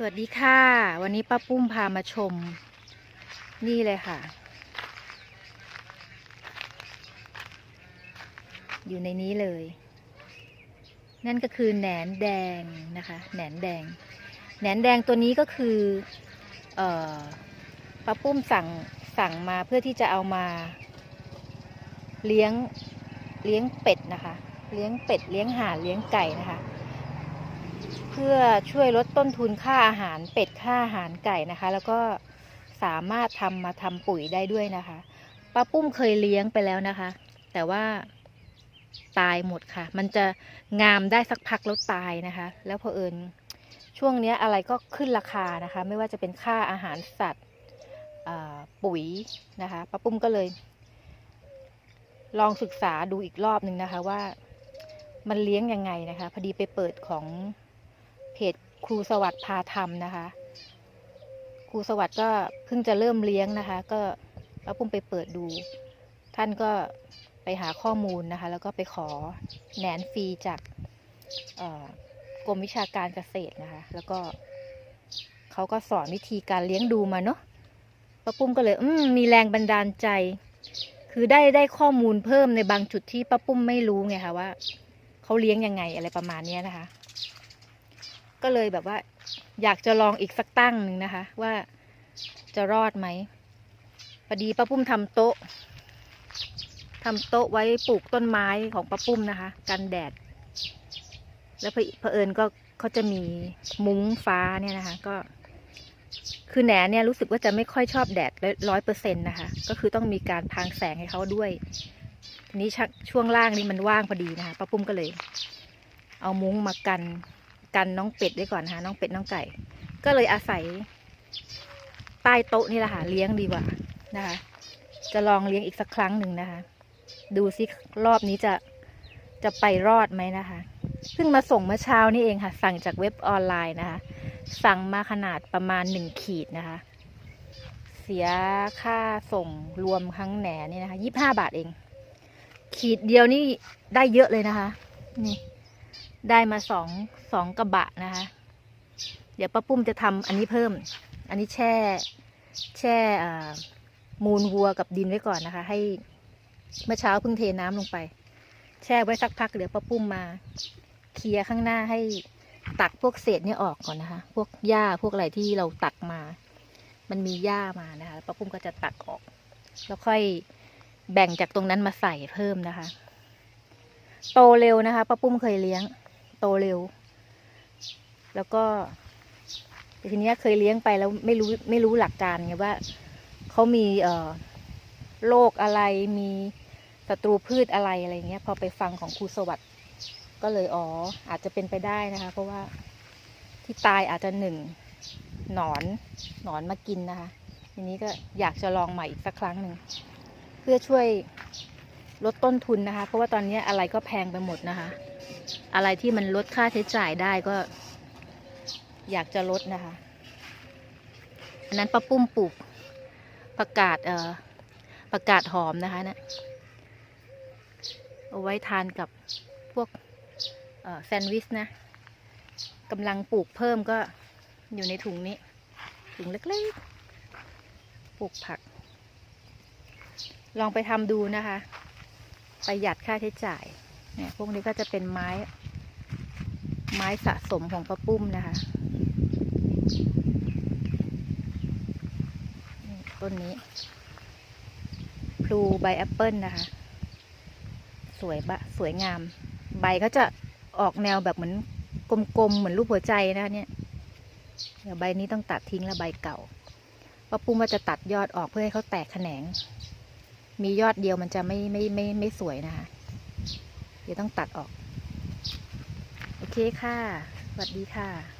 สวัสดีค่ะ วันนี้ป้าปุ้มพามาชม นี่เลยค่ะ อยู่ในนี้เลย นั่นก็คือแหนนแดงนะคะแหนนแดงแหนนแดงตัวนี้ก็คือเออป้าปุ้มสั่งสั่งมาเพื่อที่จะเอามา เลี้ยงเลี้ยงเป็ดนะคะ เลี้ยงเป็ดเลี้ยงห่านเลี้ยงไก่นะคะ เพื่อช่วยลดต้นทุนค่าอาหารเป็ดค่าอาหารไก่นะคะ แล้วก็สามารถทำมาทำปุ๋ยได้ด้วยนะคะป้าปุ้มเคยเลี้ยงไปแล้วนะคะ แต่ว่าตายหมดค่ะ มันจะงามได้สักพักแล้วตายนะคะ แล้วพอเอิญช่วงเนี้ยอะไรก็ขึ้นราคานะคะ ไม่ว่าจะเป็นค่าอาหารสัตว์ปุ๋ยนะคะป้าปุ้มก็เลย ลองศึกษาดูอีกรอบหนึ่งนะคะว่ามันเลี้ยงยังไงนะคะ พอดีไปเปิดของ เพจครูสวัสดิ์พาทำนะคะ ครูสวัสดิ์ก็เพิ่งจะเริ่มเลี้ยงนะคะ ก็ป้าปุ้มไปเปิดดู ท่านก็ไปหาข้อมูลนะคะ แล้วก็ไปขอแหนนฟรีจากกรมวิชาการเกษตรนะคะ แล้วก็เขาก็สอนวิธีการเลี้ยงดูมาเนาะป้าปุ้มก็เลยอืมมีแรงบันดาลใจ คือได้ได้ข้อมูลเพิ่มในบางจุดที่ป้าปุ้มไม่รู้ไงคะว่าเขาเลี้ยงยังไงอะไรประมาณนี้นะคะ ก็เลยแบบว่า อยากจะลองอีกสักตั้งหนึ่งนะคะ ว่าจะรอดไหมพอดีป้าปุ้มทำโต๊ะทำโต๊ะไว้ปลูกต้นไม้ของป้าปุ้มนะคะ กันแดด แล้วเผเอิญก็เขาจะมีมุ้งฟ้าเนี่ยนะคะ ก็ คือแหนเนี่ยรู้สึกว่าจะไม่ค่อยชอบแดดร้อยเปอร์เซ็นต์นะคะ ก็คือต้องมีการพรางแสงให้เขาด้วยทีนี้ช่วงล่างนี้มันว่างพอดีนะคะป้าปุ้มก็เลย เอามุ้งมากัน กันน้องเป็ดไว้ก่อนนะคะน้องเป็ดน้องไก่ ก็เลยอาศัย ใต้โต๊ะนี่แหละค่ะเลี้ยงดีกว่านะคะ จะลองเลี้ยงอีกสักครั้งหนึ่งนะคะ ดูซิรอบนี้จะจะไปรอดไหมนะคะเพิ่งมาส่งเมื่อเช้านี่เองค่ะ สั่งจากเว็บออนไลน์นะคะ สั่งมาขนาดประมาณหนึ่งขีดนะคะ เสียค่าส่งรวมทั้งแหนนี่นะคะยี่ห้าบาทเอง ขีดเดียวนี่ได้เยอะเลยนะคะ นี่ ได้มาสองสองกระบะนะคะ เดี๋ยวป้าปุ้มจะทำอันนี้เพิ่ม อันนี้แช่ แช่มูลวัวกับดินไว้ก่อนนะคะ ให้เมื่อเช้าเพิ่งเทน้ำลงไป แช่ไว้สักพักเดี๋ยวป้าปุ้มมา เคลียร์ข้างหน้าให้ตักพวกเศษเนี่ยออกก่อนนะคะ พวกหญ้าพวกอะไรที่เราตักมา มันมีหญ้ามานะคะป้าปุ้มก็จะตักออก แล้วค่อยแบ่งจากตรงนั้นมาใส่เพิ่มนะคะ โตเร็วนะคะป้าปุ้มเคยเลี้ยง โตเร็ว แล้วก็ทีนี้เคยเลี้ยงไปแล้วไม่รู้ไม่รู้หลักการไงว่าเขามีเอ่อโรคอะไรมีศัตรูพืชอะไรอะไรเงี้ย พอไปฟังของครูสวัสด์ก็เลยอ๋ออาจจะเป็นไปได้นะคะ เพราะว่าที่ตายอาจจะหนึ่งหนอนหนอนมากินนะคะ ทีนี้ก็อยากจะลองใหม่อีกสักครั้งหนึ่งเพื่อช่วย ลดต้นทุนนะคะ เพราะว่าตอนนี้อะไรก็แพงไปหมดนะคะ อะไรที่มันลดค่าใช้จ่ายได้ก็ อยากจะลดนะคะอันนั้นป้าปุ้มปลูกประกาศเอ่อประกาศหอมนะคะเนะี่ยเอาไว้ทานกับพวกแซนด์วิชนะกำลังปลูกเพิ่มก็อยู่ในถุงนี้ ถุงเล็กๆ ปลูกผัก ลองไปทำดูนะคะ ประหยัดค่าใช้จ่าย เนี่ยพวกนี้ก็จะเป็นไม้ ไม้สะสมของป้าปุ้มนะคะต้นนี้ พลูใบแอปเปิลนะคะ สวยบะสวยงาม ใบเขาจะออกแนวแบบเหมือนกลมๆ เหมือนรูปหัวใจนะคะเนี่ย เดี๋ยวใบนี้ต้องตัดทิ้งแล้วใบเก่าป้าปุ้มว่าจะตัดยอดออกเพื่อให้เขาแตกแขนง มียอดเดียวมันจะไม่ไม่ไม่ไม่สวยนะคะ เดี๋ยวต้องตัดออก โอเคค่ะ สวัสดีค่ะ